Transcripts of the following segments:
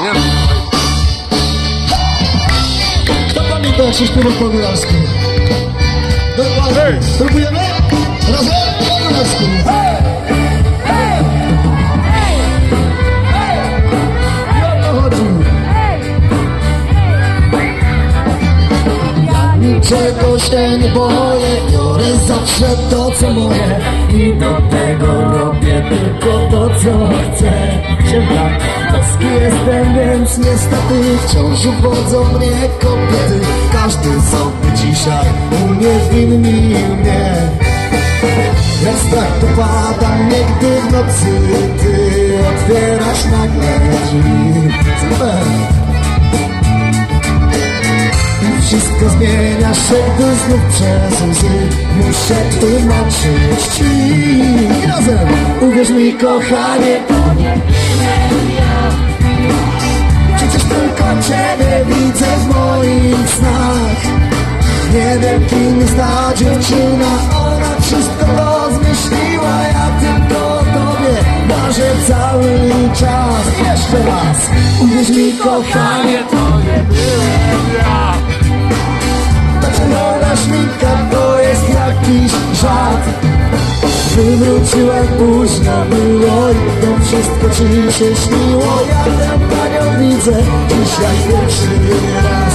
nie? Kto pamięta jak się śpiewa po góralsku? Dokładnie. Spróbujemy? Razem po góralsku. Niczego się nie boję, biorę zawsze to co moje. I do tego robię tylko to co chcę. Tak, boski jestem, więc niestety wciąż uwodzą mnie kobiety. Każdy sobie dzisiaj uniewinnił mnie jak strach dopada mnie, gdy w nocy ty otwierasz nagle drzwi. Super! Wszystko zmienia się, gdy znów przez łzy Muszę tłumaczyć ci razem, uwierz mi kochanie Przecież tylko ciebie widzę w moich snach. Nie wiem kim jest ta dziewczyna. Ona wszystko rozmyśliła Ja tylko tobie marzę cały czas. Jeszcze raz, uwierz mi kochanie To nie byłem ja. Czerwona szminka to jest jakiś żart. Wywróciłem późno było i to wszystko ci się śniło. Ja tę panią widzę dzisiaj pierwszy raz.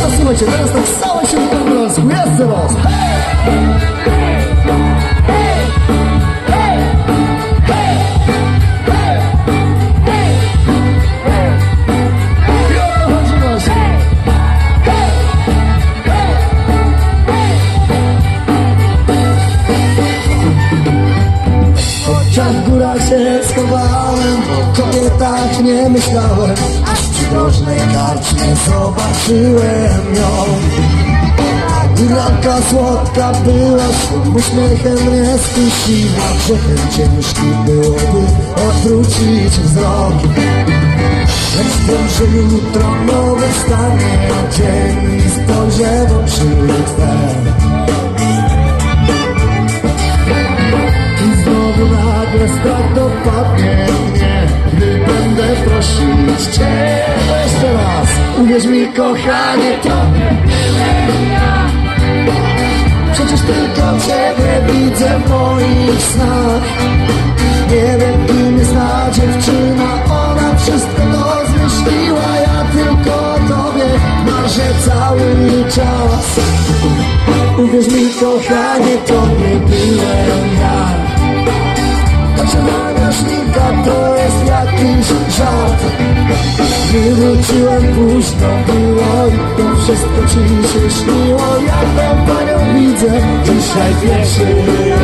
To słuchajcie, teraz tak całe się w obrazku, jeszcze raz w górach się schowałem O kobietach nie myślałem. Aż w przydrożnej karczmie zobaczyłem ją. Góralka słodka była Swym uśmiechem mnie skusiła. Grzechem ciężki byłoby odwrócić wzrok. Lecz wiem, że jutro nowy stanie dzień I spojrzę w Uwierz mi kochanie to nie ja. Przecież tylko Ciebie widzę w moich snach. Nie wiem kim ta dziewczyna Ona wszystko to zmyśliła Ja tylko Tobie marzę cały czas. Uwierz mi kochanie to nie byłem ja. Ta czerwona szminka to Wywróciłem późno było i to wszystko ci się śniło. Jak tę panią widzę dzisiaj pierwszy